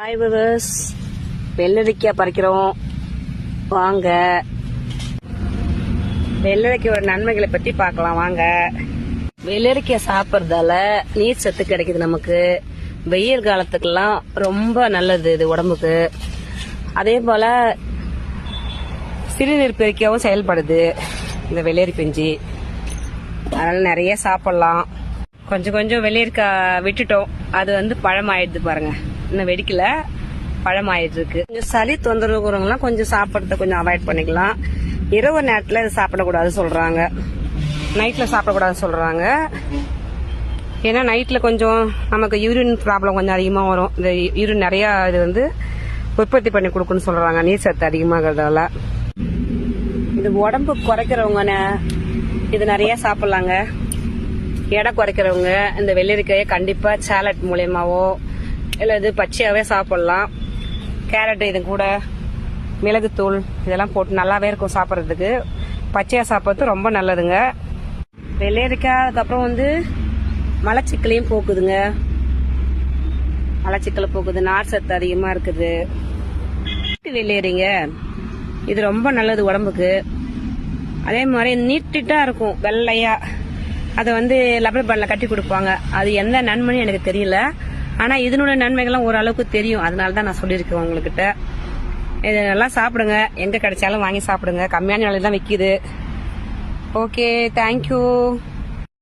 Hi viewers வெள்ளரிக்காய் பறிக்கிறோம். வாங்க. வெள்ளரிக்கையோட நன்மைகளை பத்தி பார்க்கலாம். வாங்க. வெள்ளரிக்காய் சாப்பிட்றதால நீர் சத்து கிடைக்குது நமக்கு. வெயில் காலத்துக்கெல்லாம் ரொம்ப நல்லது இது உடம்புக்கு. அதே போல சிறுநீர் பெருக்கியாவும் செயல்படுது. இந்த வெள்ளரி பிஞ்சு. அதனால நிறைய சாப்பிடலாம். கொஞ்சம் கொஞ்சம் வெள்ளரிக்காய் விட்டுட்டோம். அது வந்து பழமாயிடுது பாருங்க. இன்னும் வெடிக்கல. பழமாயிட்டு இருக்கு கொஞ்சம் சளி தொந்தரவுங்கிறவங்கலாம் கொஞ்சம் சாப்பிட்றத கொஞ்சம் அவாய்ட் பண்ணிக்கலாம். இரவு நேரத்தில் இது சாப்பிடக்கூடாது சொல்றாங்க. நைட்டில் சாப்பிடக்கூடாதுன்னு சொல்றாங்க. ஏன்னா நைட்டில் கொஞ்சம் நமக்கு யூரின் ப்ராப்ளம் கொஞ்சம் அதிகமாக வரும். இந்த யூரின் நிறையா இது வந்து உற்பத்தி பண்ணி கொடுக்குன்னு சொல்றாங்க. நீர் சத்து அதிகமாகிறதால. இது உடம்பு குறைக்கிறவங்க இது நிறைய சாப்பிடலாங்க. எடை குறைக்கிறவங்க இந்த வெள்ளரிக்காயை கண்டிப்பா சேலட் மூலயமாவோ இல்லை இது பச்சையாகவே சாப்பிட்லாம். கேரட் இது கூட மிளகுத்தூள் இதெல்லாம் போட்டு நல்லாவே இருக்கும் சாப்பிட்றதுக்கு. பச்சையாக சாப்பிட்றது ரொம்ப நல்லதுங்க. வெள்ளரிக்காய் அதுக்கப்புறம் வந்து மலச்சிக்கலையும் போக்குதுங்க. மலச்சிக்கலை போக்குது நார் சத்து அதிகமாக இருக்குது. வெள்ளரிங்க இது ரொம்ப நல்லது உடம்புக்கு. அதே மாதிரி நீட்டிட்டாக இருக்கும் வெள்ளையாக அதை வந்து லப்பர் பேண்ட்ல கட்டி கொடுப்பாங்க. அது எந்த நன்மைன்னு எனக்கு தெரியல. ஆனால் இதனுடைய நன்மைகள்லாம் ஓரளவுக்கு தெரியும். அதனால தான் நான் சொல்லியிருக்கேன் உங்கள்கிட்ட இது நல்லா சாப்பிடுங்க. எங்கே கிடைச்சாலும் வாங்கி சாப்பிடுங்க. கம்மியான விலையில் தான் விற்கிது ஓகே தேங்க்யூ